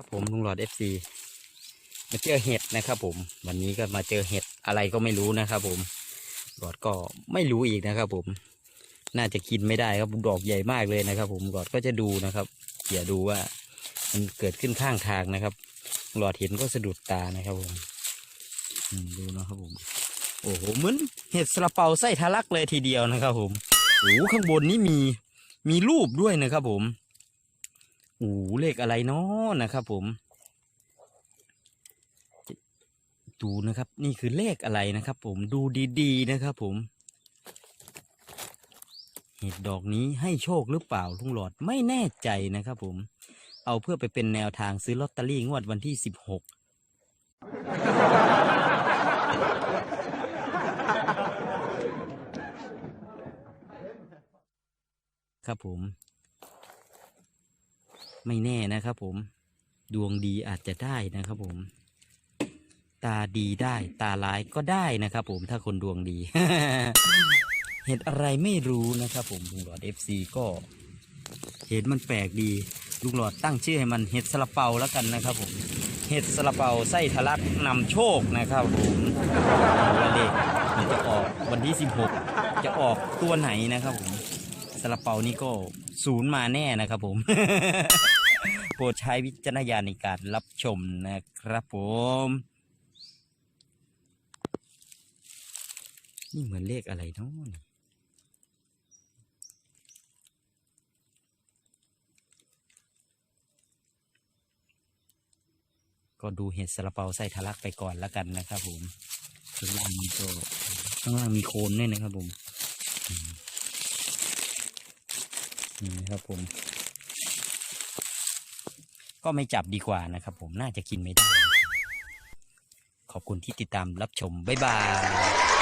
ครับผมลุงหลอดเอฟซีมาเจอเห็ดนะครับผม วันนี้ก็มาเจอเห็ดอะไรก็ไม่รู้นะครับผมหลอดก็ไม่รู้อีกนะครับผม น่าจะกินไม่ได้ครับดอกใหญ่มากเลยนะครับผมหลอดก็จะดูนะครับเดี๋ยดูว่ามันเกิดขึ้นข้างทางนะครับ หลอดเห็นก็สะดุดตานะครับผมดูนะครับผม โอ้โหเหมือนเห็ดสละเปาไส้ทะลักเลยทีเดียวนะครับผมโอ้ข้างบนนี้มีมีรูปด้วยนะครับผม โอ้โหเลขอะไรเนาะนะครับ ผม ดูนะครับ นี่คือเลขอะไรนะครับ ผมดูดีๆนะครับ ผม เห็ดดอกนี้ให้โชคหรือเปล่าลุงหลอดไม่แน่ใจนะครับ ผม เอาเพื่อไปเป็นแนวทางซื้อลอตเตอรี่งวดวันที่สิบหกครับผม ไม่แน่นะครับผมดวงดีอาจจะได้นะครับผม ตาดีได้ ตาร้ายก็ได้นะครับผมถ้าคนดวงดี เห็ดอะไรไม่รู้นะครับผมลุงหลอดเอฟซีก็ เห็นมันแปลกดีลุงหลอดตั้งชื่อให้มันเห็ดสลับเปาแล้วกันนะครับผมเห็ดสลับเปาไส้ทะลักนำโชคนะครับผมว่าเลขมันจะออกวันที่ 16 จะออกตัวไหนนะครับผมสลับเปานี่ก็ ศูนย์มาแน่นะครับผม โปรดใช้วิจารณญาณในการรับชมนะครับผม นี่เหมือนเลขอะไรเนาะก็ดูเห็ดสลัเปาใส่ทะลักไปก่อนแล้วกันนะครับผมข้างล่างมันก็ข้างล่างมีโคนด้วยนะครับผมอืม นี่ครับผม ก็ไม่จับดีกว่านะครับผมน่าจะกินไม่ได้ ขอบคุณที่ติดตามรับชม บ๊ายบาย